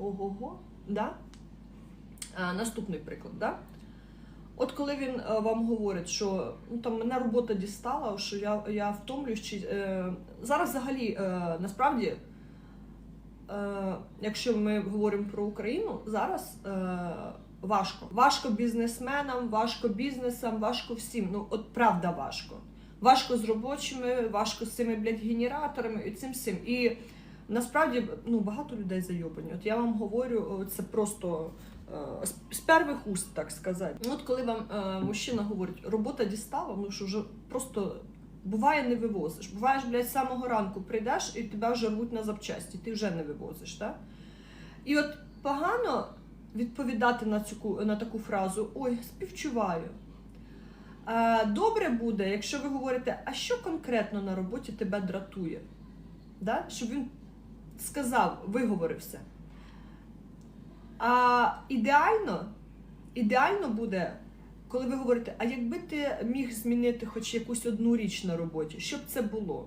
ого-го. Да? А, наступний приклад. Да? От коли він е, вам говорить, що ну, там, мене робота дістала, що я, я втомлююсь, чи, е, зараз взагалі е, насправді, е, якщо ми говоримо про Україну, зараз е, важко. Важко бізнесменам, важко бізнесам, важко всім. Ну, от правда важко. Важко з робочими, важко з цими блядь, генераторами і цим всім. І насправді ну, багато людей зайобані. От я вам говорю, це просто е, з- перших уст, так сказати. От коли вам е, мужчина говорить, робота дістала, ну що вже просто буває не вивозиш. Буває ж, блядь, з самого ранку прийдеш і тебе вже рвуть на запчасті, ти вже не вивозиш. Так? І от погано відповідати на цю на таку фразу Ой, співчуваю. Е, Добре буде, якщо ви говорите, а що конкретно на роботі тебе дратує? Да? Щоб він сказав, виговорився. А ідеально, ідеально буде, коли ви говорите, а якби ти міг змінити хоч якусь одну річ на роботі, що б це було?